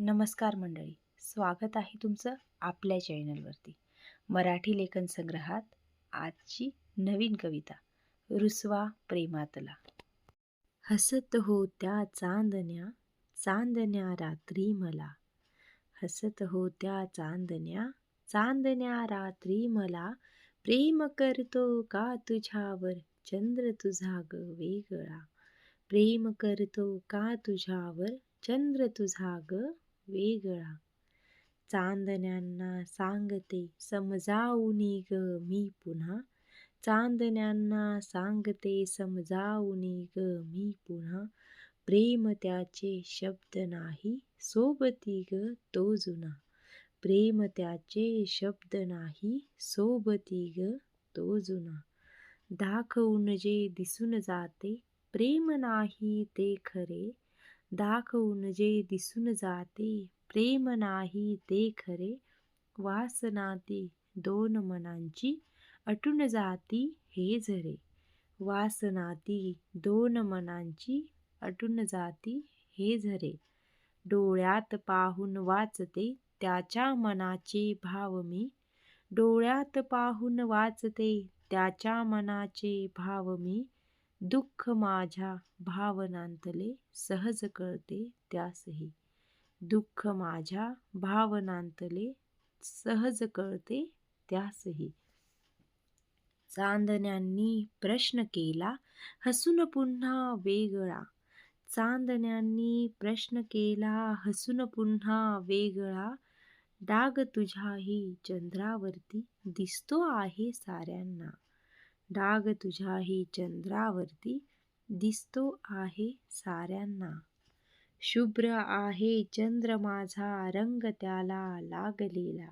नमस्कार मंडळी स्वागत आहे तुमचं आपल्या चॅनलवरती. मराठी लेखन संग्रहात आजची नवीन कविता रुसवा प्रेमातला. हसत होत्या चांदण्या चांदण्या रात्री मला. हसत होत्या चांदण्या चांदण्या रात्री मला. प्रेम करतो का तुझ्यावर चंद्र तुझा ग वेगळा. प्रेम करतो का तुझ्यावर चंद्र तुझा ग वेगळा. चांदण्यांना सांगते समजावूनी ग मी पुन्हा. चांदण्यांना सांगते समजावूनी ग मी पुन्हा. प्रेम त्याचे शब्द नाही सोबती ग तो जुना. प्रेम त्याचे शब्द नाही सोबती ग तो जुना. दाखवून जे दिसून जाते प्रेम नाही ते खरे. दाखवून जे दिसून जाते प्रेम नाही ते खरे वासनाती दोन मनांची अटून जाती हे झरे. वासनाती दोन मनांची अटून जाती हे झरे. डोळ्यात पाहून वाचते त्याच्या मनाचे भाव मी. डोळ्यात पाहून वाचते त्याच्या मनाचे भाव मी. दुःख माझ्या भावनांतले सहज कळते त्यासही. दुःख माझ्या भावनांतले सहज कळते त्यासही. चांदण्यांनी प्रश्न केला हसून पुन्हा वेगळा. चांदण्यांनी प्रश्न केला हसून पुन्हा वेगळा. डाग तुझ्याही चंद्रावरती दिसतो आहे साऱ्यांना. डाग तुझ्याही चंद्रावरती दिसतो आहे साऱ्यांना. शुभ्र आहे चंद्र माझा रंग त्याला लागलेला.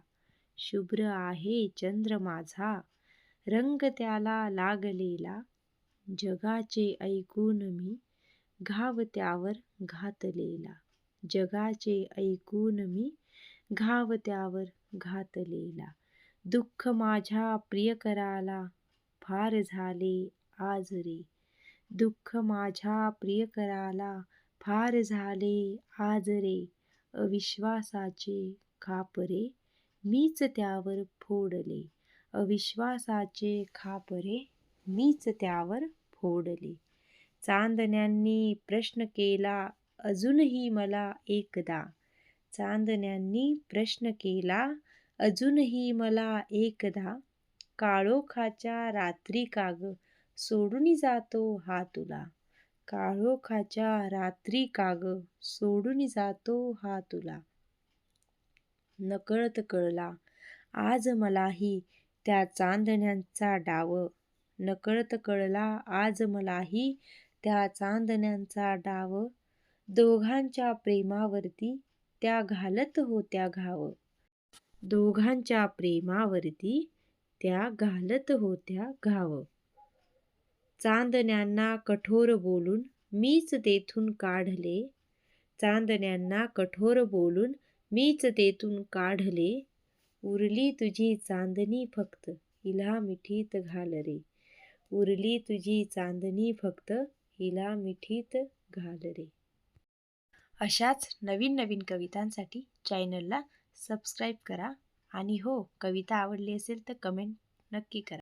शुभ्र आहे चंद्र माझा रंग त्याला लागलेला. जगाचे ऐकून मी घाव त्यावर घातलेला. जगाचे ऐकून मी घाव त्यावर घातलेला. दुःख माझ्या प्रियकराला फार झाले आज रे दुःख माझ्या प्रियकराला फार झाले आज रे अविश्वासाचे खापरे मीच त्यावर फोडले. अविश्वासाचे खापरे मीच त्यावर फोडले. चांदण्यांनी प्रश्न केला अजूनही मला एकदा. चांदण्यांनी प्रश्न केला अजूनही मला एकदा. काळोखाच्या रात्री काग सोडून जातो हा तुला. काळोखाच्या रात्री काग सोडून जातो हा तुला. नकळत कळला आज मलाही त्या चांदण्यांचा डाव. नकळत कळला आज मलाही त्या चांदण्यांचा डाव. दोघांच्या प्रेमावरती त्या घालत होत्या घाव. दोघांच्या प्रेमावरती त्या घालत होत्या घाव. चांदण्यांना कठोर बोलून मीच तेथून काढले. चांदण्यांना कठोर बोलून मीच तेथून काढले. उरली तुझी चांदणी फक्त हिला मिठीत घाल रे उरली तुझी चांदणी फक्त हिला मिठीत घाल रे अशाच नवीन नवीन कवितांसाठी चॅनलला सबस्क्राईब करा. आणि हो कविता आवडली असेल तर कमेंट नक्की करा.